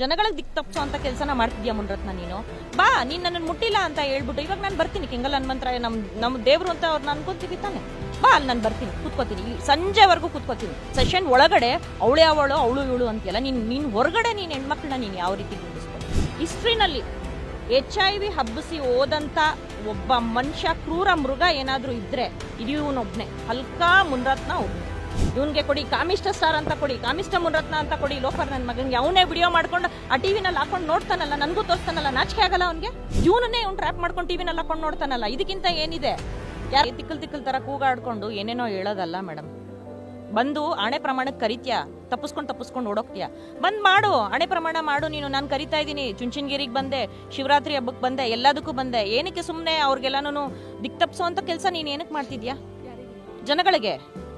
ಜನಗಳಿಗೆ ದಿಕ್ ತಪ್ಪಿಸೋ ಅಂತ ಕೆಲಸನ ಮಾಡ್ತಿದ್ಯಾ ಮುನ್ರತ್ನ ನೀನು? ಬಾ, ನೀನ್ ನನ್ನನ್ನು ಮುಟ್ಟಿಲ್ಲ ಅಂತ ಹೇಳ್ಬಿಟ್ಟು ಇವಾಗ ನಾನು ಬರ್ತೀನಿ. ಕೆಂಗಲ್ ಹನುಮಂತ್ರ ನಮ್ ನಮ್ಮ ದೇವ್ರು ಅಂತ ಅವ್ರನ್ನ ಅನ್ಕೊಂತೀವಿ ತಾನೆ. ಬಾ, ಅಲ್ಲಿ ನಾನು ಬರ್ತೀನಿ. ಕೂತ್ಕೋತೀನಿ. ಸಂಜೆವರೆಗೂ ಕೂತ್ಕೋತೀನಿ. ಸೆಷನ್ ಒಳಗಡೆ ಅವಳೆ ಅವಳು ಅವಳು ಇವಳು ಅಂತೀಯಲ್ಲ, ನೀನು ನಿನ್ನ ಹೊರಗಡೆ ನೀನು ಹೆಣ್ಮಕ್ಳನ್ನ ನೀನು ಯಾವ ರೀತಿ ಗುರುತಿಸ್ಬೋದು ಹಿಸ್ಟ್ರಿನಲ್ಲಿ ಎಚ್ ಐ ವಿ ಹಬ್ಬಿಸಿ ಹೋದಂಥ ಒಬ್ಬ ಮನುಷ್ಯ, ಕ್ರೂರ ಮೃಗ ಏನಾದರೂ ಇದ್ದರೆ ಇದು ಒಬ್ಬನೇ ಹಲ್ಕಾ ಮುನ್ರತ್ನ ಒಬ್ನೇ. ಇವನ್ಗೆ ಕೊಡಿ, ಕಾಮಿಷ್ಟ ಸ್ಟಾರ್ ಅಂತ ಕೊಡಿ, ಕಾಮಿಷ್ಟ ಮುನ್ರತ್ನ ಅಂತ ಕೊಡಿ, ಲೋಫರ್ ನನ್ನ ಮಗನ್ಗೆ. ಅವನೇ ವಿಡಿಯೋ ಮಾಡ್ಕೊಂಡು ಆ ಟಿವಿನಲ್ಲಿ ಹಾಕೊಂಡು ನೋಡ್ತಾನಲ್ಲ, ನನಗೂ ತೋರಿಸ್ತಾನಲ್ಲ, ನಾಚಿಕೆ ಆಗಲ್ಲ ಅವನ್ಗೆ? ಇವನನ್ನೇ ಅವ್ನು ಟ್ರ್ಯಾಪ್ ಮಾಡ್ಕೊಂಡು ಟಿವಿನಲ್ಲಿ ಹಾಕೊಂಡು ನೋಡ್ತಾನಲ್ಲ, ಇದಕ್ಕಿಂತ ಏನಿದೆ? ಯಾರು ತಿಕ್ಕಲ್ ತಿಕ್ಕಲ್ ತರ ಕೂಗಾಡ್ಕೊಂಡು ಏನೇನೋ ಹೇಳೋದಲ್ಲ ಮೇಡಮ್. ಬಂದು ಹಣೆ ಪ್ರಮಾಣಕ್ಕೆ ಕರಿತೀಯಾ? ತಪ್ಪಿಸ್ಕೊಂಡು ತಪ್ಪಿಸ್ಕೊಂಡು ಓಡೋಗ್ತೀಯಾ? ಬಂದು ಮಾಡು ಹಣೆ ಪ್ರಮಾಣ ಮಾಡು ನೀನು, ನಾನು ಕರಿತಾ ಇದ್ದೀನಿ. ಚುಂಚನಗಿರಿಗೆ ಬಂದೆ, ಶಿವರಾತ್ರಿ ಹಬ್ಬಕ್ಕೆ ಬಂದೆ, ಎಲ್ಲದಕ್ಕೂ ಬಂದೆ. ಏನಕ್ಕೆ ಸುಮ್ಮನೆ ಅವ್ರಿಗೆಲ್ಲಾನು ದಿಕ್ ತಪ್ಸೋ ಅಂತ ಕೆಲಸ ನೀನು ಏನಕ್ಕೆ ಮಾಡ್ತಿದ್ಯಾ? ಜನಗಳಿಗೆ?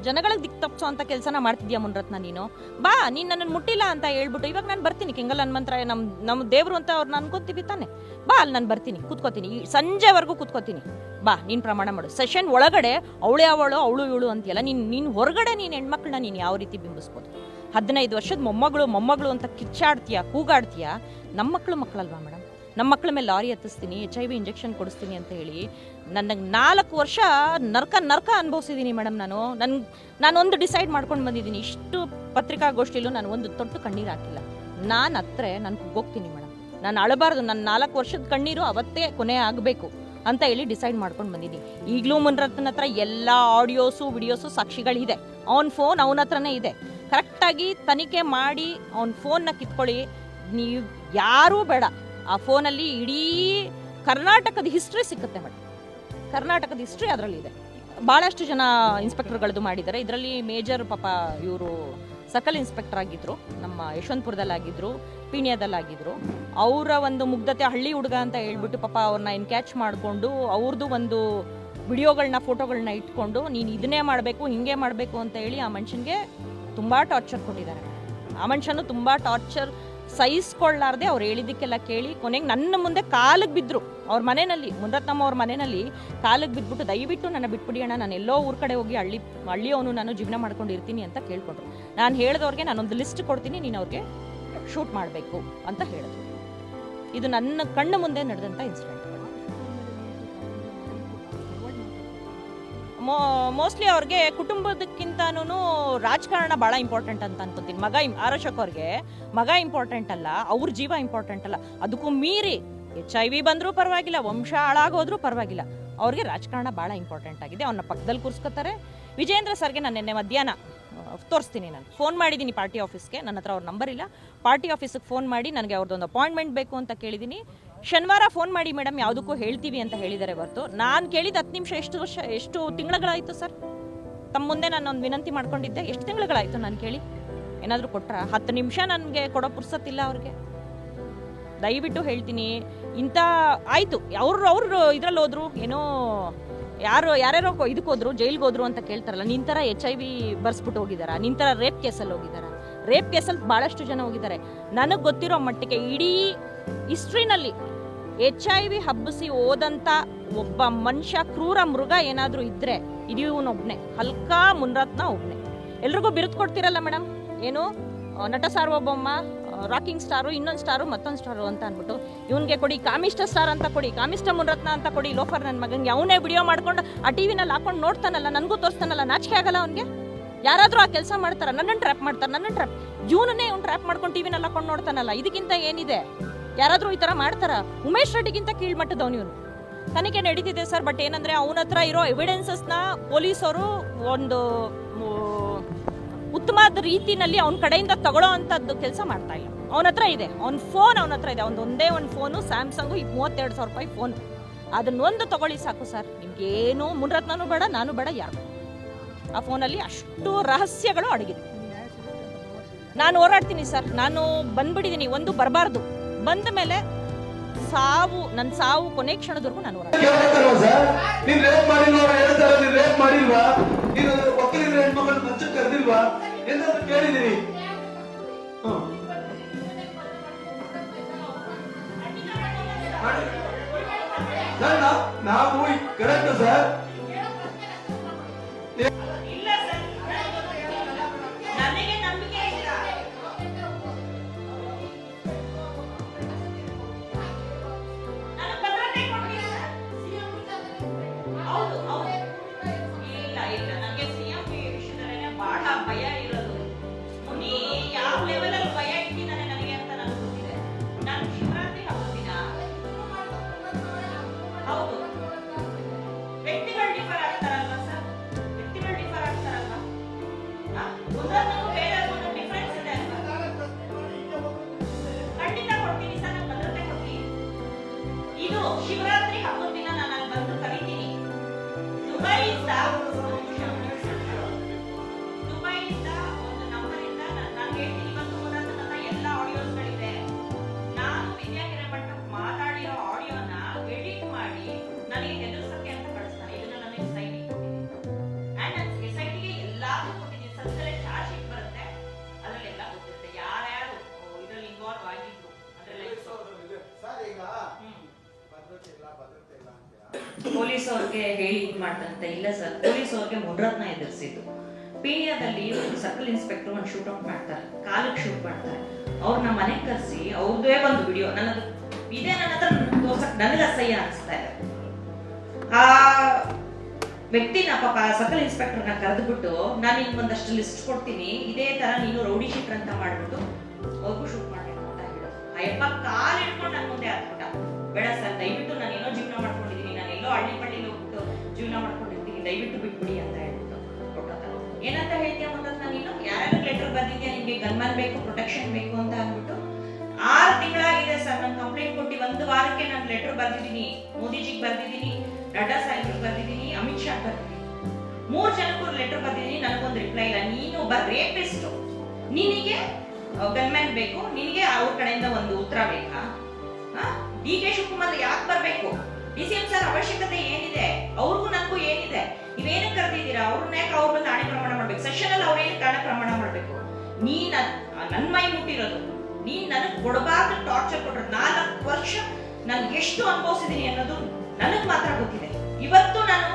ಜನಗಳಿಗೆ ದಿಕ್ ತಪ್ಸೋ ಅಂತ ಕೆಲಸನ ಮಾಡ್ತಿದ್ಯಾ ಮುನ್ರತ್ನ ನೀನು? ಬಾ, ನೀನ್ ನನ್ನನ್ನು ಮುಟ್ಟಿಲ್ಲ ಅಂತ ಹೇಳ್ಬಿಟ್ಟು ಇವಾಗ ನಾನು ಬರ್ತೀನಿ. ಕೆಂಗಲ್ ಹನುಮಂತರಾಯ ನಮ್ ನಮ್ಮ ದೇವರು ಅಂತ ಅವ್ರನ್ನ ಅನ್ಕೊಂತೀವಿ ತಾನೆ. ಬಾ, ಅಲ್ಲಿ ನಾನು ಬರ್ತೀನಿ. ಕೂತ್ಕೋತೀನಿ. ಈ ಸಂಜೆವರೆಗೂ ಕೂತ್ಕೋತೀನಿ. ಬಾ, ನೀನ್ ಪ್ರಮಾಣ ಮಾಡು. ಸೆಷನ್ ಒಳಗಡೆ ಅವಳೆ ಅವಳು ಅವಳು ಇವಳು ಅಂತೀಯಲ್ಲ, ನೀನ್ ನೀನ್ ಹೊರಗಡೆ ನೀನ್ ಹೆಣ್ಮಕ್ಳನ್ನ ನೀನ್ ಯಾವ ರೀತಿ ಬಿಂಬಿಸ್ಬೋದು? ಹದಿನೈದು ವರ್ಷದ ಮೊಮ್ಮಗಳು ಮೊಮ್ಮಗಳು ಅಂತ ಕಿಚ್ಚಾಡ್ತೀಯಾ ಕೂಗಾಡ್ತೀಯಾ? ನಮ್ಮ ಮಕ್ಕಳು ಮಕ್ಕಳಲ್ವಾ ಮೇಡಮ್ ನಮ್ಮ ಮಕ್ಕಳ ಮೇಲೆ ಲಾರಿ ಹತ್ತಿಸ್ತೀನಿ ಎಚ್ ಐ ವಿ ಇಂಜೆಕ್ಷನ್ ಕೊಡಿಸ್ತೀನಿ ಅಂತ ಹೇಳಿ ನನಗೆ ನಾಲ್ಕು ವರ್ಷ ನರ್ಕ ನರ್ಕ ಅನುಭವಿಸಿದ್ದೀನಿ ಮೇಡಮ್ ನಾನು. ನನ್ನ ನಾನೊಂದು ಡಿಸೈಡ್ ಮಾಡ್ಕೊಂಡು ಬಂದಿದ್ದೀನಿ. ಇಷ್ಟು ಪತ್ರಿಕಾಗೋಷ್ಠಿಯಲ್ಲೂ ನಾನು ಒಂದು ತೊಟ್ಟು ಕಣ್ಣೀರು ಹಾಕಿಲ್ಲ. ನಾನು ಹತ್ರ ನಾನು ಹೋಗ್ತೀನಿ ಮೇಡಮ್. ನಾನು ಅಳಬಾರ್ದು ನನ್ನ ನಾಲ್ಕು ವರ್ಷದ ಕಣ್ಣೀರು ಅವತ್ತೇ ಕೊನೆ ಆಗಬೇಕು ಅಂತ ಹೇಳಿ ಡಿಸೈಡ್ ಮಾಡ್ಕೊಂಡು ಬಂದಿದ್ದೀನಿ. ಈಗಲೂ ಮುನ್ರತ್ನ ಹತ್ರ ಎಲ್ಲ ಆಡಿಯೋಸು ವಿಡಿಯೋಸು ಸಾಕ್ಷಿಗಳಿದೆ. ಅವ್ನ ಫೋನ್ ಅವನ ಹತ್ರನೇ ಇದೆ. ಕರೆಕ್ಟಾಗಿ ತನಿಖೆ ಮಾಡಿ ಅವನ ಫೋನ್ನ ಕಿತ್ಕೊಳ್ಳಿ. ನೀವು ಯಾರೂ ಬೇಡ. ಆ ಫೋನಲ್ಲಿ ಇಡೀ ಕರ್ನಾಟಕದ ಹಿಸ್ಟ್ರಿ ಸಿಕ್ಕುತ್ತೆ ಮೇಡಮ್. ಕರ್ನಾಟಕದ ಹಿಸ್ಟ್ರಿ ಅದರಲ್ಲಿ ಇದೆ. ಭಾಳಷ್ಟು ಜನ ಇನ್ಸ್ಪೆಕ್ಟರ್ಗಳದ್ದು ಮಾಡಿದ್ದಾರೆ. ಇದರಲ್ಲಿ ಮೇಜರ್ ಪಾಪ ಇವರು ಸಕಲ್ ಇನ್ಸ್ಪೆಕ್ಟರ್ ಆಗಿದ್ರು. ನಮ್ಮ ಯಶವಂತಪುರದಲ್ಲಾಗಿದ್ರು, ಪೀಣ್ಯದಲ್ಲಾಗಿದ್ರು. ಅವರ ಒಂದು ಮುಗ್ಧತೆ ಹಳ್ಳಿ ಹುಡುಗ ಅಂತ ಹೇಳ್ಬಿಟ್ಟು ಪಾಪ ಅವ್ರನ್ನ ಎನ್ಕ್ಯಾಚ್ ಮಾಡಿಕೊಂಡು ಅವ್ರದ್ದು ಒಂದು ವಿಡಿಯೋಗಳನ್ನ ಫೋಟೋಗಳನ್ನ ಇಟ್ಕೊಂಡು ನೀನು ಇದನ್ನೇ ಮಾಡಬೇಕು, ಹಿಂಗೆ ಮಾಡಬೇಕು ಅಂತ ಹೇಳಿ ಆ ಮನುಷ್ಯನಿಗೆ ತುಂಬ ಟಾರ್ಚರ್ ಕೊಟ್ಟಿದ್ದಾರೆ. ಆ ಮನುಷ್ಯನು ತುಂಬ ಟಾರ್ಚರ್ ಸಹಿಸ್ಕೊಳ್ಳಾರ್ದೆ ಅವ್ರು ಹೇಳಿದ್ದಕ್ಕೆಲ್ಲ ಕೇಳಿ ಕೊನೆಗೆ ನನ್ನ ಮುಂದೆ ಕಾಲಿಗೆ ಬಿದ್ದರು ಅವ್ರ ಮನೆಯಲ್ಲಿ ಮುನರತ್ನಮ್ಮ ಅವ್ರ ಮನೆಯಲ್ಲಿ ಕಾಲಿಗೆ ಬಿದ್ದುಬಿಟ್ಟು ದಯವಿಟ್ಟು ನನ್ನ ಬಿಟ್ಬಿಡಿ ಅಣ್ಣ, ನಾನು ಎಲ್ಲೋ ಊರ ಕಡೆ ಹೋಗಿ ಹಳ್ಳಿ, ಹಳ್ಳಿಯವನು ನಾನು ಜೀವನ ಮಾಡ್ಕೊಂಡಿರ್ತೀನಿ ಅಂತ ಕೇಳ್ಕೊಂಡ್ರು ನಾನು ಹೇಳಿದವ್ರಿಗೆ ನಾನೊಂದು ಲಿಸ್ಟ್ ಕೊಡ್ತೀನಿ, ನೀನು ಅವ್ರಿಗೆ ಶೂಟ್ ಮಾಡಬೇಕು ಅಂತ ಹೇಳಿದ್ರು. ಇದು ನನ್ನ ಕಣ್ಣು ಮುಂದೆ ನಡೆದಂಥ ಇನ್ಸಿಡೆಂಟ್ ಮೋಸ್ಟ್ಲಿ ಅವ್ರಿಗೆ ಕುಟುಂಬದಕ್ಕಿಂತನೂ ರಾಜಕಾರಣ ಭಾಳ ಇಂಪಾರ್ಟೆಂಟ್ ಅಂತ ಅನ್ಕೋತೀನಿ. ಮಗ ಇಂ- ಆರೋಶಕ್ ಅವ್ರಿಗೆ ಮಗ ಇಂಪಾರ್ಟೆಂಟ್ ಅಲ್ಲ, ಅವ್ರ ಜೀವ ಇಂಪಾರ್ಟೆಂಟ್ ಅಲ್ಲ. ಅದಕ್ಕೂ ಮೀರಿ ಎಚ್ ಐ ವಿ ಬಂದರೂ ಪರವಾಗಿಲ್ಲ, ವಂಶ ಹಾಳಾಗೋದ್ರೂ ಪರವಾಗಿಲ್ಲ. ಅವ್ರಿಗೆ ರಾಜಕಾರಣ ಭಾಳ ಇಂಪಾರ್ಟೆಂಟ್ ಆಗಿದೆ. ಅವನ್ನ ಪಕ್ಕದಲ್ಲಿ ಕೂರಿಸ್ಕೋತಾರೆ. ವಿಜೇಂದ್ರ ಸರ್ಗೆ ನಾನು ನಿನ್ನೆ ಮಧ್ಯಾಹ್ನ ತೋರಿಸ್ತೀನಿ ನಾನು. ಫೋನ್ ಮಾಡಿದ್ದೀನಿ ಪಾರ್ಟಿ ಆಫೀಸ್ಗೆ ನನ್ನ ಹತ್ರ ಅವ್ರ ನಂಬರ್ ಇಲ್ಲ. ಪಾರ್ಟಿ ಆಫೀಸಿಗೆ ಫೋನ್ ಮಾಡಿ ನನಗೆ ಅವ್ರದ್ದೊಂದು ಅಪಾಯಿಂಟ್ಮೆಂಟ್ ಬೇಕು ಅಂತ ಕೇಳಿದ್ದೀನಿ ಶನಿವಾರ ಫೋನ್ ಮಾಡಿ ಮೇಡಮ್, ಯಾವುದಕ್ಕೂ ಹೇಳ್ತೀವಿ ಅಂತ ಹೇಳಿದ್ದಾರೆ ಹೊರತು. ನಾನು ಕೇಳಿದ ಹತ್ತು ನಿಮಿಷ, ಎಷ್ಟು ವರ್ಷ, ಎಷ್ಟು ತಿಂಗಳುಗಳಾಯಿತು ಸರ್? ತಮ್ಮ ಮುಂದೆ ನಾನು ಒಂದು ವಿನಂತಿ ಮಾಡ್ಕೊಂಡಿದ್ದೆ, ಎಷ್ಟು ತಿಂಗಳುಗಳಾಯಿತು ನಾನು ಕೇಳಿ? ಏನಾದರೂ ಕೊಟ್ರ? ಹತ್ತು ನಿಮಿಷ ನನಗೆ ಕೊಡೋ ಪುರ್ಸತ್ತಿಲ್ಲ ಅವ್ರಿಗೆ. ದಯವಿಟ್ಟು ಹೇಳ್ತೀನಿ ಇಂಥ ಆಯಿತು. ಅವ್ರು, ಅವರು ಇದ್ರಲ್ಲಿ ಹೋದ್ರು, ಏನೋ ಯಾರು, ಯಾರ್ಯಾರೋ ಇದಕ್ಕೆ ಹೋದ್ರು, ಜೈಲ್ಗೆ ಹೋದ್ರು ಅಂತ ಕೇಳ್ತಾರಲ್ಲ, ನಿನ್ ಥರ ಎಚ್ ಐ ವಿ ಬರ್ಸ್ಬಿಟ್ಟು ಹೋಗಿದಾರ? ನಿನ್ ಥರ ರೇಪ್ ಕೇಸಲ್ಲಿ ಹೋಗಿದಾರ? ರೇಪ್ ಕೇಸಲ್ಲಿ ಭಾಳಷ್ಟು ಜನ ಹೋಗಿದ್ದಾರೆ. ನನಗೆ ಗೊತ್ತಿರೋ ಮಟ್ಟಿಗೆ ಇಡೀ ಹಿಸ್ಟ್ರಿನಲ್ಲಿ ಎಚ್ ಐ ವಿ ಹಬ್ಬಿಸಿ ಹೋದಂಥ ಒಬ್ಬ ಮನುಷ್ಯ, ಕ್ರೂರ ಮೃಗ ಏನಾದರೂ ಇದ್ರೆ ಇದು ಹಲ್ಕಾ ಮುನ್ರತ್ನ ಒಬ್ಬನೇ ಎಲ್ರಿಗೂ ಬಿರುದು ಕೊಡ್ತಿರಲ್ಲ ಮೇಡಮ್ ಏನು? ನಟ ಸಾರ್ವಭೌಮ ರಾಕಿಂಗ್ ಸ್ಟಾರು, ಇನ್ನೊಂದು ಸ್ಟಾರು, ಮತ್ತೊಂದು ಸ್ಟಾರು ಅಂತ ಅಂದ್ಬಿಟ್ಟು ಇವನಿಗೆ ಕೊಡಿ, ಕಾಮಿಷ್ಟ ಸ್ಟಾರ್ ಅಂತ ಕೊಡಿ, ಕಾಮಿಷ್ಟ ಮುನ್ರತ್ನ ಅಂತ ಕೊಡಿ, ಲೋಫರ್ ನನ್ನ ಮಗನಿಗೆ ಅವನೇ ವಿಡಿಯೋ ಮಾಡ್ಕೊಂಡು ಆ ಟಿ ವಿನಲ್ಲಿ ಹಾಕೊಂಡು ನೋಡ್ತಾನಲ್ಲ, ನನಗೂ ತೋರಿಸ್ತಾನಲ್ಲ, ನಾಚಿಕೆ ಆಗಲ್ಲ ಅವನಿಗೆ? ಯಾರಾದರೂ ಆ ಕೆಲಸ ಮಾಡ್ತಾರ ನನ್ನನ್ನು ಟ್ರ್ಯಾಪ್ ಮಾಡ್ತಾರೆ ನನ್ನನ್ನು ಟ್ರ್ಯಾಪ್ ಜೂನನ್ನೇ ಅವ್ನು ಟ್ರ್ಯಾಪ್ ಮಾಡ್ಕೊಂಡು ಟಿ ವಿನಲ್ಲಿ ಹಾಕೊಂಡು ನೋಡ್ತಾನಲ್ಲ, ಇದಕ್ಕಿಂತ ಏನಿದೆ? ಯಾರಾದರೂ ಈ ಥರ ಮಾಡ್ತಾರ? ಉಮೇಶ್ ರೆಡ್ಡಿಗಿಂತ ಕೀಳ್ಮಟ್ಟದವನು ಇವನು. ತನಿಖೆ ನಡೀತಿದೆ ಸರ್, ಬಟ್ ಏನಂದ್ರೆ ಅವನ ಹತ್ರ ಇರೋ ಎವಿಡೆನ್ಸಸ್ನ ಪೊಲೀಸರು ಒಂದು ಉತ್ತಮವಾದ ರೀತಿನಲ್ಲಿ ಅವನ ಕಡೆಯಿಂದ ತಗೊಳ್ಳೋ ಅಂಥದ್ದು ಕೆಲಸ ಮಾಡ್ತಾ ಇಲ್ಲ. ಅವನ ಹತ್ರ ಇದೆ. ಅವ್ನ ಫೋನ್ ಅವನ ಹತ್ರ ಇದೆ. ಅವ್ನ ಒಂದೇ ಒಂದು ಫೋನು ಸ್ಯಾಮ್ಸಂಗು ಈಗ ಮೂವತ್ತೆರಡು ಸಾವಿರ ರೂಪಾಯಿ ಫೋನ್ ಅದನ್ನೊಂದು ತಗೊಳ್ಳಿ ಸಾಕು ಸರ್. ನಿಮ್ಗೇನು ಮುನ್ರತ್ನೂ ಬೇಡ, ನಾನು ಬೇಡ ಯಾರು ಆ ಫೋನಲ್ಲಿ ಅಷ್ಟು ರಹಸ್ಯಗಳು ಅಡಗಿದೆ. ನಾನು ಹೋರಾಡ್ತೀನಿ ಸರ್. ನಾನು ಬಂದ್ಬಿಟ್ಟಿದ್ದೀನಿ. ಒಂದು ಬರಬಾರ್ದು. ಬಂದ ಮೇಲೆ ಸಾವು ನನ್ನ ಸಾವು ಕೊನೆ ಕ್ಷಣದವರೆಗೂ ನಾನು ನಾವು ಕರೆಕ್ಟ್ ಸರ್? ಭಯ ಇರೋದು. ಮುನಿ, ಯಾವ ಲೆವೆಲಲ್ಲಿ ಭಯ ಇಟ್ಟಿದ್ದಾನೆ ನನಗೆ ಅಂತ ನನಗೆ ಗೊತ್ತಿದೆ. ನಾನು ಶಿವರಾತ್ರಿ ಹಬ್ಬದ ದಿನ ಹೌದು. ವ್ಯಕ್ತಿಗಳು ಡಿಫರ್ ಆಗ್ತಾರಲ್ವಾ ಸರ್? ವ್ಯಕ್ತಿಗಳು ಡಿಫರ್ ಆಗ್ತಾರಲ್ವಾ? ಒಂದೊಂದಕ್ಕೂ ಬೇರೆ ಒಂದು ಡಿಫರೆನ್ಸ್ ಇದೆ ಅಲ್ವಾ? ಖಂಡಿತ ಕೊಡ್ತೀನಿ ಸರ್ ನಾನು ಭದ್ರತೆ ಕೊಡ್ತೀನಿ. ಇದು ಶಿವರಾತ್ರಿ ಹಬ್ಬದ ಅವ್ರಿಗೆ ಹೇಳಿ ಇದು ಮಾಡ್ತಂತೆ. ಇಲ್ಲ ಸರ್ ಪೊಲೀಸ್ ಅವ್ರಿಗೆ ಮುನ್ರತ್ನ ಎದುರಿಸಿದ್ದು. ಪೀಣ್ಯದಲ್ಲಿ ಸರ್ಕಲ್ ಇನ್ಸ್ಪೆಕ್ಟರ್ ಒಂದು ಶೂಟ್ ಔಟ್ ಮಾಡ್ತಾರೆ. ಕಾಲಕ್ಕೆ ಶೂಟ್ ಮಾಡ್ತಾರೆ. ಅವ್ರನ್ನ ಮನೆಗೆ ಕರೆಸಿ ಅವ್ರದ್ದೇ ಒಂದು ವಿಡಿಯೋ ನನ್ನದು ಇದೇ, ನನ್ನ ಹತ್ರ ತೋರ್ಸಕ್ ನನಗೆ ಅಸಹ್ಯ ಅನಿಸ್ತಾ ಇದೆ. ಆ ವ್ಯಕ್ತಿನ ಪಾಪ ಸರ್ಕಲ್ ಇನ್ಸ್ಪೆಕ್ಟರ್ನ ಕರೆದುಬಿಟ್ಟು ನಾನು ನಿಮ್ಗೆ ಒಂದಷ್ಟು ಲಿಸ್ಟ್ ಕೊಡ್ತೀನಿ. ಇದೇ ತರ ನೀನು ರೌಡಿ ಶೀಟರ್ ಅಂತ ಮಾಡ್ಬಿಟ್ಟು ಅವ್ರಿಗೂ ಶೂಟ್ ಮಾಡ್ಬೇಕು ಅಂತ ಅಯ್ಯಪ್ಪ ಕಾಲು ಹಿಡ್ಕೊಂಡು ನನ್ನ ಮುಂದೆ ಹಾಕ್ಬಿಟ್ಟ. ಬೇಡ ಸರ್, ದಯವಿಟ್ಟು ನಾನು ಏನೋ ಜೀವನ ಮಾಡ್ಕೊಂಡಿದ್ದೀನಿ ನಾನು ಎಲ್ಲೋ ಹಳ್ಳಿ ಹೋಗ್ಬಿಟ್ಟು ಜೀವನ ಮಾಡ್ಕೊಂಡಿರ್ತೀನಿ, ದಯವಿಟ್ಟು ಬಿಟ್ಬಿಡಿ ಅಂತ ಹೇಳ್ಬಿಟ್ಟು ಕೊಟ್ಟಾಗ ಏನಂತ ಹೇಳ್ತೀಯ ನಾನು ನೀನು? ಯಾರ್ಯಾರು ಲೆಟರ್ ಬರ್ದಿದ್ಯಾ? ನಿಮಗೆ ಗನ್ಮನ್ ಬೇಕು ಪ್ರೊಟೆಕ್ಷನ್ ಬೇಕು ಅಂತ ಅಂದ್ಬಿಟ್ಟು ಆರು ತಿಂಗಳಾಗಿದೆ ಸರ್ ನಾನು ಕಂಪ್ಲೇಂಟ್ ಕೊಟ್ಟು ಒಂದು ವಾರಕ್ಕೆ ನಾನು ಲೆಟರ್ ಬರ್ದಿದ್ದೀನಿ. ಮೋದಿಜಿಗೆ ಬರ್ದಿದ್ದೀನಿ, ನಡ್ಡಾ ಸಾಹೇಬ್ರಿಗೆ ಬರ್ದಿದ್ದೀನಿ, ಅಮಿತ್ ಶಾ ಬರ್ದಿದ್ದೀನಿ. ಮೂರು ಜನಕ್ಕೂ ಲೆಟರ್ ಬರ್ದಿದ್ದೀನಿ, ನನಗೊಂದು ರಿಪ್ಲೈ ಇಲ್ಲ. ನೀನು ಒಬ್ಬ ರೇಪಿಸ್ಟ್ ನಿನಗೆ ಗನ್ಮ್ಯಾನ್ ಬೇಕು, ನಿನಗೆ ಅವ್ರ ಕಡೆಯಿಂದ ಒಂದು ಉತ್ತರ ಬೇಕಾ? ಡಿ ಕೆ ಶಿವಕುಮಾರ್ ಯಾಕೆ ಬರ್ಬೇಕು? ಡಿ ಸಿ ಸರ್ ಅವಶ್ಯಕತೆ ಏನಿದೆ? ಅವ್ರಿಗೂ ನನಗೂ ಏನಿದೆ? ನೀವೇನಕ್ಕೆ ಕರೆದಿದ್ದೀರಾ? ಅವ್ರನ್ನ ಯಾಕೆ ಅವ್ರ ಬಂದು ಆಣೆ ಪ್ರಮಾಣ ಮಾಡ್ಬೇಕು? ಸೆಷನ್ ಅಲ್ಲಿ ಅವ್ರೇನು ಆಣೆ ಪ್ರಮಾಣ ಮಾಡ್ಬೇಕು? ನೀನ್ ನನ್ನ ನನ್ ಮೈ ಮುಟ್ಟಿರೋದು. ನೀನ್ ನನಗ್ ಕೊಡಬಾರ್ದು ಟಾರ್ಚರ್ ಕೊಟ್ರ ನಾಲ್ಕು ವರ್ಷ ನಾನು ಎಷ್ಟು ಅನುಭವಿಸಿದೀನಿ ಅನ್ನೋದು ನನಗ್ ಮಾತ್ರ ಗೊತ್ತಿದೆ. ಇವತ್ತು ನಾನು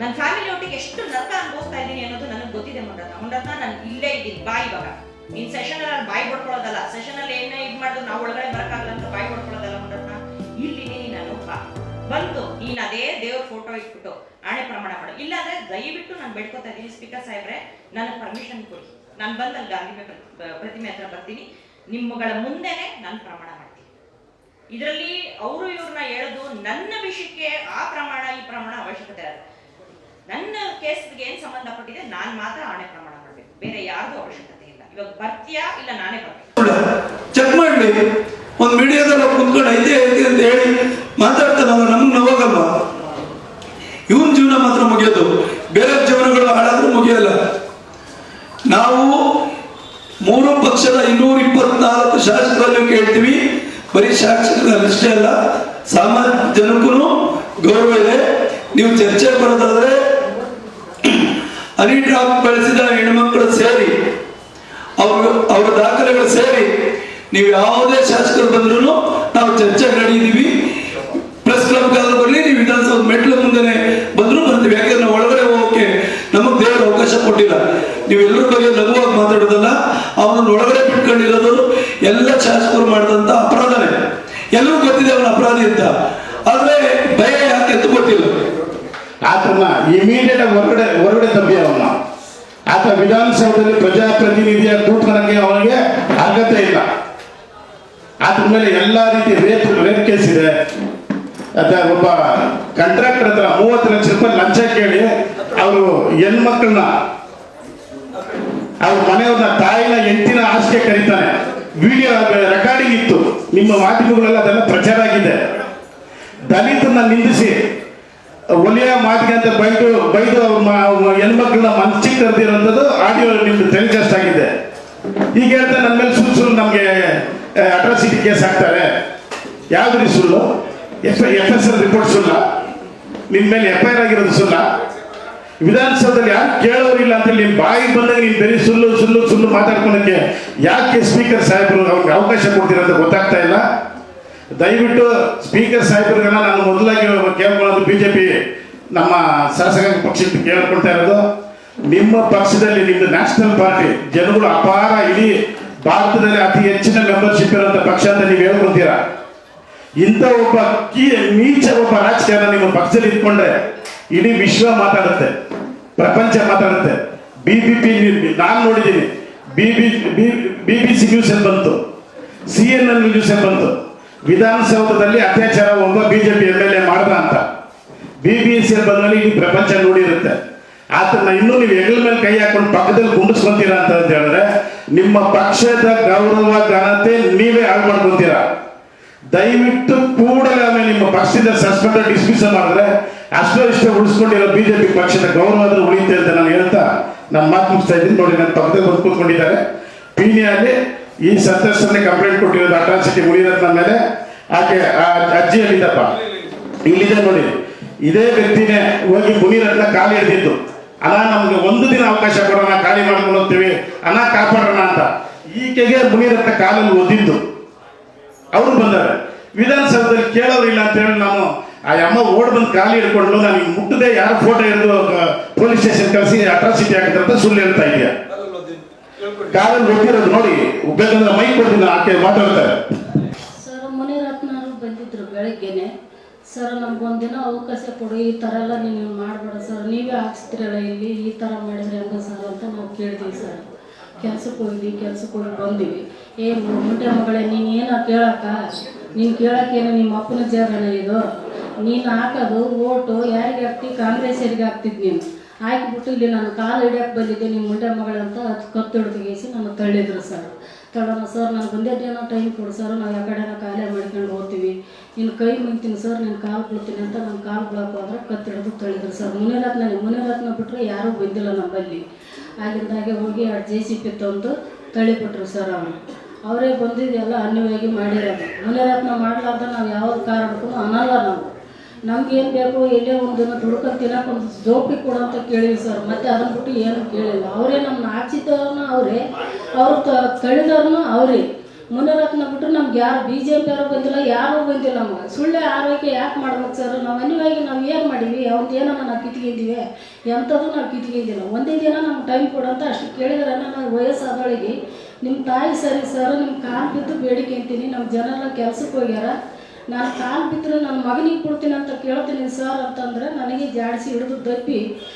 ನನ್ನ ಫ್ಯಾಮಿಲಿ ಒಟ್ಟಿಗೆ ಎಷ್ಟು ನರಕ ಅನುಭವಿಸ್ತಾ ಇದ್ದೀನಿ ಅನ್ನೋದು ನನಗೆ ಗೊತ್ತಿದೆ ಮುಂಡತ್ತ ಮುಂಡತ್ತ ನಾನು ಇಲ್ಲೇ ಇದ್ದೀನಿ. ಬಾಯಿ ಇವಾಗ. ನೀನ್ ಸೆಷನ್ ಅಲ್ಲಿ ಬಾಯಿ ಬಡ್ಕೊಳ್ಳೋದಲ್ಲ ಸೆಷನ್ ಅಲ್ಲಿ ಏನೇ ಇದ್ ಮಾಡಿದ್ರು ನಾವು ಒಳಗಡೆ ಬರಕ್ಕಾಗಲ್ಲ. ಬಂದು ನೀನು ಅದೇ ದೇವ್ರ ಫೋಟೋ ಇಟ್ಬಿಟ್ಟು ಆಣೆ ಪ್ರಮಾಣ ಮಾಡು. ಇಲ್ಲಾಂದ್ರೆ ದಯವಿಟ್ಟು ನಾನು ಬೇಡ್ಕೊತಾ ಇದ್ದೀನಿ ಸ್ಪೀಕರ್ ಸಾಹೇಬ್ರೆ, ನನಗೆ ಪರ್ಮಿಷನ್ ಕೊಡಿ. ನಾನು ಬಂದು ಅಲ್ಲಿ ಗಾಂಧಿ ಪ್ರ- ಪ್ರ- ಪ್ರತಿಮೆ ಹತ್ರ ಬರ್ತೀನಿ. ನಿಮ್ಮಗಳ ಮುಂದೆನೆ ನಾನು ಪ್ರಮಾಣ ಮಾಡ್ತೀನಿ. ಇದರಲ್ಲಿ ಅವರು ಇವ್ರನ್ನ ಹೇಳೋದು ನನ್ನ ವಿಷಯಕ್ಕೆ ಆ ಪ್ರಮಾಣ, ಈ ಪ್ರಮಾಣ ಅವಶ್ಯಕತೆ ಇಲ್ಲ ನನ್ನ ಕೇಸ್ಗೆ ಏನ್ ಸಂಬಂಧಪಟ್ಟಿದೆ ನಾನು ಮಾತ್ರ ಆಣೆ ಪ್ರಮಾಣ ಮಾಡಬೇಕು. ಬೇರೆ ಯಾರಿಗೂ ಅವಶ್ಯಕತೆ ಇಲ್ಲ. ಇವಾಗ ಬರ್ತೀಯಾ ಇಲ್ಲ ನಾನೇ ಬರ್ತೀನಿ ಚೆಕ್ ಮಾಡ್ಲಿ. ಒಂದು ಮೀಡಿಯಾದಲ್ಲಿ ಕುತ್ಕೊಂಡು ಐತೆ ಐತೆ ಅಂತ ಹೇಳಿ ಮಾತಾಡ್ತಾನಲ್ಲ ನಮ್ಗೆ ನೋವಾಗಲ್ವಾ? ಇವನ್ ಜೀವನ ಮಾತ್ರ ಮುಗಿಯೋದು. ಬೇರೆ ಜೀವನಗಳು ಹಾಳಾದ್ರೂ ಮುಗಿಯಲ್ಲ. ನಾವು ಮೂರು ಪಕ್ಷದ ಇನ್ನೂರ ಇಪ್ಪತ್ನಾಲ್ಕು ಶಾಸಕರಲ್ಲೂ ಕೇಳ್ತೀವಿ. ಬರೀ ಶಾಸಕರಷ್ಟೇ ಅಲ್ಲ, ಸಾಮಾನ್ಯ ಜನಕ್ಕೂ ಗೌರವ ಇದೆ. ನೀವು ಚರ್ಚೆ ಬರೋದಾದ್ರೆ ಹನಿ ಡ್ರಾಪ್ ಬೆಳೆಸಿದ ಹೆಣ್ಮಕ್ಳು ಸೇರಿ, ಅವ್ರ ಅವ್ರ ದಾಖಲೆಗಳು ಸೇರಿ ನೀವು ಯಾವುದೇ ಶಾಸಕರು ಬಂದ್ರು ನಾವು ಚರ್ಚೆ ರೆಡಿ ಇದೀವಿ ಪ್ರೆಸ್ ಕ್ಲಬ್ ಕಾಲ ಬರಲಿ ನೀವು ವಿಧಾನಸೌಧ ಮೆಟ್ಲು ಮುಂದೆ ಬಂದ್ರು ಬರ್ತೀವಿ. ಯಾಕಂದ್ರೆ ನಾವು ಒಳಗಡೆ ಹೋಗೋಕೆ ನಮಗೆ ದೇವರು ಅವಕಾಶ ಕೊಟ್ಟಿಲ್ಲ. ನೀವು ಎಲ್ಲರ ಬಗ್ಗೆ ಲಘುವಾಗಿ ಮಾತಾಡೋದಲ್ಲ, ಅವನನ್ನು ಒಳಗಡೆ ಬಿಟ್ಕೊಂಡಿರೋದು ಎಲ್ಲ ಶಾಸಕರು ಮಾಡಿದಂತ ಅಪರಾಧನೇ. ಎಲ್ಲರೂ ಗೊತ್ತಿದೆ ಅವನ ಅಪರಾಧಿ ಅಂತ. ಆದ್ರೆ ಭಯ ಯಾಕೆ ಅಂತ ಗೊತ್ತಿಲ್ಲ. ಆತನ ಇಮಿಡಿಯೇಟ್ ಆಗಿ ಹೊರಗಡೆ ಹೊರಗಡೆ ತಬ್ಬಿ ಅವನ್ನ. ಆತ ವಿಧಾನಸೌಧದಲ್ಲಿ ಪ್ರಜಾಪ್ರತಿನಿಧಿಯ ಕೂತ್ಕೊಳ್ಳಕ್ಕೆ ಅವನಿಗೆ ಅರ್ಹತೆ ಇಲ್ಲ. ಮೇಲೆ ಎಲ್ಲಾ ರೀತಿ ರೇಪ್ ರೇಪ್ ಕೇಸ್ ಇದೆ. ಅದ ಒಬ್ಬ ಕಾಂಟ್ರಾಕ್ಟರ್ ಹತ್ರ ಮೂವತ್ತು ಲಕ್ಷ ರೂಪಾಯಿ ಲಂಚ ಕೇಳಿ ಅವರು ಹೆಣ್ಮಕ್ಳನ್ನ, ಅವ್ರ ಮನೆಯವ್ರನ್ನ ತಾಯಿನ ಎಂಟಿನ ಆಸೆಗೆ ಕರೀತಾನೆ. ವಿಡಿಯೋ ರೆಕಾರ್ಡಿಂಗ್ ಇತ್ತು. ನಿಮ್ಮ ಮಾಧ್ಯಮಗಳೆಲ್ಲ ಅದೆಲ್ಲ ಪ್ರಚಾರ ಆಗಿದೆ. ದಲಿತನ್ನ ನಿಂದಿಸಿ, ಒಲಿಯ ಮಾತಿಗೆ ಅಂತ ಬೈದು ಬೈದು ಹೆಣ್ಮಕ್ಳನ್ನ ಮಂಚಿಗೆ ಕರೆದಿರೋಂಥದ್ದು ಆಡಿಯೋ ನಿಮ್ದು ಟೆಲಿಕಾಸ್ಟ್ ಆಗಿದೆ. ಈಗ ಹೇಳ್ತಾ ನನ್ನ ಮೇಲೆ ಸುಳ್ಳು ಸುಳ್ಳು ನಮಗೆ ಅಟ್ರಾಸಿಟಿ ಕೇಸ್ ಹಾಕ್ತಾರೆ. ಯಾವ್ದು ರೀ ಸುಳ್ಳು? F F S L report ಸುಳ್ಳ? ನಿನ್ ಮೇಲೆ ಎಫ್ ಐ ಆಗಿರೋದು ಸುಳ್ಳ? ವಿಧಾನಸೌಧದಲ್ಲಿ ಯಾರು ಕೇಳೋರಿಲ್ಲ ಅಂತ ನಿಮ್ಮ ನಿಮ್ ಬಾಯಿ ಬಂದಾಗ ನೀನ್ ಬರೀ ಸುಳ್ಳು ಸುಳ್ಳು ಸುಳ್ಳು ಮಾತಾಡ್ಕೊಳಕ್ಕೆ ಯಾಕೆ ಸ್ಪೀಕರ್ ಸಾಹೇಬರು ಅವ್ರಿಗೆ ಅವಕಾಶ ಕೊಡ್ತೀರ ಅಂತ ಗೊತ್ತಾಗ್ತಾ ಇಲ್ಲ. ದಯವಿಟ್ಟು ಸ್ಪೀಕರ್ ಸಾಹೇಬ್ರಿಗೆಲ್ಲ ನಾನು ಮೊದಲಾಗಿ ಕೇಳ್ಕೊಳ್ಳೋದು ಬಿಜೆಪಿ ನಮ್ಮ ಶಾಸಕಾಂಗ ಪಕ್ಷಕ್ಕೆ ಕೇಳ್ಕೊಳ್ತಾ ಇರೋದು. ನಿಮ್ಮ ಪಕ್ಷದಲ್ಲಿ ನಿಮ್ದು ನ್ಯಾಷನಲ್ ಪಾರ್ಟಿ ಜನಗಳು ಅಪಾರ ಇಡೀ ಭಾರತದಲ್ಲಿ ಅತಿ ಹೆಚ್ಚಿನ ಮೆಂಬರ್ಶಿಪ್ ಇರುವಂತ ಪಕ್ಷ ಅಂತ ನೀವು ಹೇಳ್ಕೊತೀರಾ ಇಂಥ ಒಬ್ಬ ಕೀ ನೀಚ ಒಬ್ಬ ರಾಜಕಾರಣ ನಿಮ್ಮ ಪಕ್ಷದಲ್ಲಿ ಇಟ್ಕೊಂಡ್ರೆ ಇಡೀ ವಿಶ್ವ ಮಾತಾಡುತ್ತೆ, ಪ್ರಪಂಚ ಮಾತಾಡುತ್ತೆ. ಬಿ ಬಿ ಪಿ ನಾನು ನೋಡಿದ್ದೀನಿ B B B B C news ಬಂತು. ಸಿ ಎನ್ ಎನ್ ನ್ಯೂಸ್ ಬಂತು. ವಿಧಾನಸೌಧದಲ್ಲಿ ಅತ್ಯಾಚಾರ ಒಬ್ಬ ಬಿಜೆಪಿ ಎಂ ಎಲ್ ಎ ಮಾಡ್ದ ಅಂತ. ಬಿ ಬಿ ಬಂದ್ಮೇಲೆ ಇಡೀ ಪ್ರಪಂಚ ನೋಡಿರುತ್ತೆ. ಆತನ ಇನ್ನೂ ನೀವು ಹೆಗಲ ಮೇಲೆ ಕೈ ಹಾಕೊಂಡು ಪಕ್ಕದಲ್ಲಿ ಗುಂಡಿಸ್ಕೊಂತೀರಾ ಅಂತ ಹೇಳಿದ್ರೆ ನಿಮ್ಮ ಪಕ್ಷದ ಗೌರವ, ಘನತೆ ನೀವೇ ಹಾಳು ಮಾಡ್ಕೊಂತೀರಾ. ದಯವಿಟ್ಟು ಕೂಡಲೇ ನಿಮ್ಮ ಪಕ್ಷದ ಸಸ್ಪೆಂಡ್ ಡಿಸ್ಮಿಸ್ ಮಾಡಿದ್ರೆ ಅಷ್ಟೋ ಇಷ್ಟೇ ಉಳಿಸ್ಕೊಂಡಿರೋ ಬಿಜೆಪಿ ಪಕ್ಷದ ಗೌರವ ಆದ್ರೂ ಉಳಿಯುತ್ತೆ ಅಂತ ನಾನು ಹೇಳ್ತಾ ನಮ್ಮ ಮಾತು ಮುಗಿಸ್ತಾ ಇದ್ದೀನಿ. ನೋಡಿ, ನನ್ನ ಪಕ್ಕದಲ್ಲಿ ಬಂದು ಕೂತ್ಕೊಂಡಿದ್ದಾರೆ. ಪೀಣಿಯಲ್ಲಿ ಈ ಸಂತ್ರಸ್ತರನ್ನೇ ಕಂಪ್ಲೇಂಟ್ ಕೊಟ್ಟಿರೋದು ಅಟ್ರಾಸಿಟಿ ಉಳಿಯೋದ್ರ ಮೇಲೆ. ಆಕೆ, ಆ ಅಜ್ಜಿ ಎಲ್ಲಿದ್ದಪ್ಪ? ಇಲ್ಲಿದೆ ನೋಡಿ. ಇದೇ ವ್ಯಕ್ತಿನೇ ಹೋಗಿ ಮುನಿರತ್ನ ಕಾಲು ಅಲ್ಲ ನಮ್ಗೆ ಒಂದು ದಿನ ಅವಕಾಶ ಕೊಡೋಣ ಖಾಲಿ ಮಾಡ್ಕೊಂಡು ಹೋಗ್ತೀವಿ. ಅನ್ನ ಕಾಪಾಡೋಣ ಅಂತ. ಈಕೆಗೆ ಮುನಿರತ್ನ ಕಾಲಲ್ಲಿ ಒದ್ದಿದ್ದು ಅವರು ಬಂದಾರೆ. ವಿಧಾನಸೌಧದಲ್ಲಿ ಕೇಳೋರಿಲ್ಲ ಅಂತ ಹೇಳಿ ನಾನು, ಆ ಅಮ್ಮ ಓಡ್ ಬಂದು ಖಾಲಿ ಹಿಡ್ಕೊಂಡು ನನಗೆ ಮುಟ್ಟದೆ ಯಾರು ಫೋಟೋ ಹಿಡಿದು ಪೊಲೀಸ್ ಸ್ಟೇಷನ್ ಕಳಿಸಿ ಅಟ್ರಾಸಿಟಿ ಹಾಕಿದ್ರೆ ಅಂತ ಸುಳ್ಳು ಹೇಳ್ತಾ ಇದೆಯಾ? ಕಾಲಲ್ಲಿ ಒದ್ದಿರೋದು ನೋಡಿ ಬೇಕಂದ್ರೆ ಮೈಕ್ ಕೊಡ್ತೀನಿ, ಆಕೆ ಮಾತಾಡ್ತಾರೆ. ಸರ್ ಮುನಿರತ್ನ ಬಂದಿದ್ರು ಬೆಳಗ್ಗೆನೆ. ಸರ್ ನಮ್ಗೊಂದಿನ ಅವಕಾಶ ಕೊಡು, ಈ ಥರ ಎಲ್ಲ ನೀವು ಮಾಡಬೇಡ ಸರ್. ನೀವೇ ಹಾಕ್ಸ್ತಿರಲ್ಲ ಇಲ್ಲಿ, ಈ ಥರ ಮಾಡಿದ್ರೆ ಹೆಂಗ ಸರ್ ಅಂತ ನಾವು ಕೇಳ್ತೀವಿ ಸರ್. ಕೆಲ್ಸಕ್ಕೆ ಹೋಗಿದ್ವಿ ಕೆಲ್ಸಕ್ಕೆ ಹೋಗಿ ಬಂದಿವಿ. ಏ ಮುಂಟೆ ಮಗಳೇ, ನೀನು ಏನು ಕೇಳಕ್ಕ? ನೀನು ಕೇಳೋಕ್ಕೇನು ನಿಮ್ಮ ಅಪ್ಪನ ಜಾಗನ ಇದು? ನೀನು ಹಾಕೋದು ಓಟು, ಯಾರಿಗೆ ಹಾಕ್ತಿ? ಕಾಂಗ್ರೆಸ್ಸರಿಗೆ ಹಾಕ್ತಿದ್ದು ನೀನು? ಹಾಕಿಬಿಟ್ಟು ಇಲ್ಲಿ ನಾನು ಕಾಲು ಹಿಡಿಯೋಕೆ ಬಂದಿದ್ದೆ ನಿಮ್ಮ ಮುಂಡೆ ಮಗಳಂತ ಅದು ಕತ್ತು ಹಿಡ್ದಿಗೇಸಿ ನಾನು ತಳ್ಳಿದ್ರು ಸರ್. ತಳ್ಳೋಣ ಸರ್ ನಾನು ಬಂದಿದ್ದೇನೋ ಟೈಮ್ ಕೊಡು ಸರ್. ನಾವು ಯಾವ ಕಡೆನ ಖಾಲಿ ಮಾಡ್ಕೊಂಡು ಹೋಗ್ತೀವಿ. ನಿನ್ನ ಕೈ ಮುಗ್ತೀನಿ ಸರ್ ನಿನ್ನ ಕಾಲು ಬೀಳ್ತೀನಿ ಅಂತ ನನ್ನ ಕಾಲು ಬೀಳಕ್ಕೆ ಹೋದ್ರೆ ಕತ್ತು ಹಿಡಿದು ತಳಿದ್ರು ಸರ್. ಮುನಿರತ್ನ ಮುನಿರತ್ನ ಬಿಟ್ಟರೆ ಯಾರೂ ಬಂದಿಲ್ಲ ನಮ್ಮಲ್ಲಿ. ಆಗಿದ್ದಾಗೆ ಹೋಗಿ ಆ ಜೆ ಸಿ ಪಿ ತಂದು ತಳಿಬಿಟ್ರು ಸರ್ ಅವನು ಅವರೇ ಬಂದಿದ್ದೆಲ್ಲ ಅನ್ಯವಾಗಿ ಮಾಡಿರೋದು. ಮುನಿರತ್ನ ಮಾಡಲಾರ್ದ ನಾವು ಯಾವ ಕಾರಣಕ್ಕೂ ಅನಲ್ಲ ನಾವು. ನಮ್ಗೇನು ಬೇಕು, ಎಲ್ಲೇ ಒಂದು ದುಡ್ಕೊಂಡು ತಿನ್ನೋಕೆ ಒಂದು ಜೋಪಿ ಕೊಡು ಅಂತ ಕೇಳಿವಿ ಸರ್. ಮತ್ತೆ ಅದನ್ನ ಬಿಟ್ಟು ಏನು ಕೇಳಿಲ್ಲ. ಅವರೇ ನಮ್ಮನ್ನ ಹಾಕ್ಸಿದ್ದವ್ರನ್ನ ಅವರೇ. ಅವ್ರು ತಳಿದವ್ರನ್ನ ಅವರೇ. ಮುನಿರತ್ನ ಬಿಟ್ಟರೆ ನಮ್ಗೆ ಯಾರು ಬಿ ಜೆ ಪಿ ಯಾರು ಬಂದಿಲ್ಲ, ಯಾರೂ ಬಂದಿಲ್ಲ ನಮ್ಗೆ. ಸುಳ್ಳೆ ಆರೋಗ್ಯ ಯಾಕೆ ಮಾಡ್ಬೇಕು ಸರ್ ನಾವು ಅನಿವಾಗಿ ನಾವು ಏನು ಮಾಡೀವಿ ಅವ್ರದ್ದು ಏನೋ ನಾವು ಕಿತ್ಕೊಂಡಿದ್ದೀವಿ ಎಂಥದ್ದು ನಾವು ಕಿತ್ಕೊಂಡಿಲ್ಲ. ಒಂದೇ ದಿನ ನಮ್ಗೆ ಟೈಮ್ ಕೊಡಂತ ಅಷ್ಟು ಕೇಳಿದ್ರೆ. ನಾವು ವಯಸ್ಸಾದೊಳಗೆ ನಿಮ್ಮ ತಾಯಿ ಸರಿ ಸರ್ ನಿಮ್ಮ ಕಾಲು ಬಿದ್ದು ಬೇಡಿಕೆ ಅಂತೀನಿ ನಮ್ಮ ಜನರೆಲ್ಲ ಕೆಲ್ಸಕ್ಕೆ ಹೋಗ್ಯಾರ. ನಾನು ಕಾಲು ಬಿದ್ದರೆ ನನ್ನ ಮಗನಿಗೆ ಕೊಡ್ತೀನಿ ಅಂತ ಕೇಳ್ತೀನಿ ಸರ್ ಅಂತಂದ್ರೆ ನನಗೆ ಜಾಡಿಸಿ ಹಿಡಿದು ದಪ್ಪಿ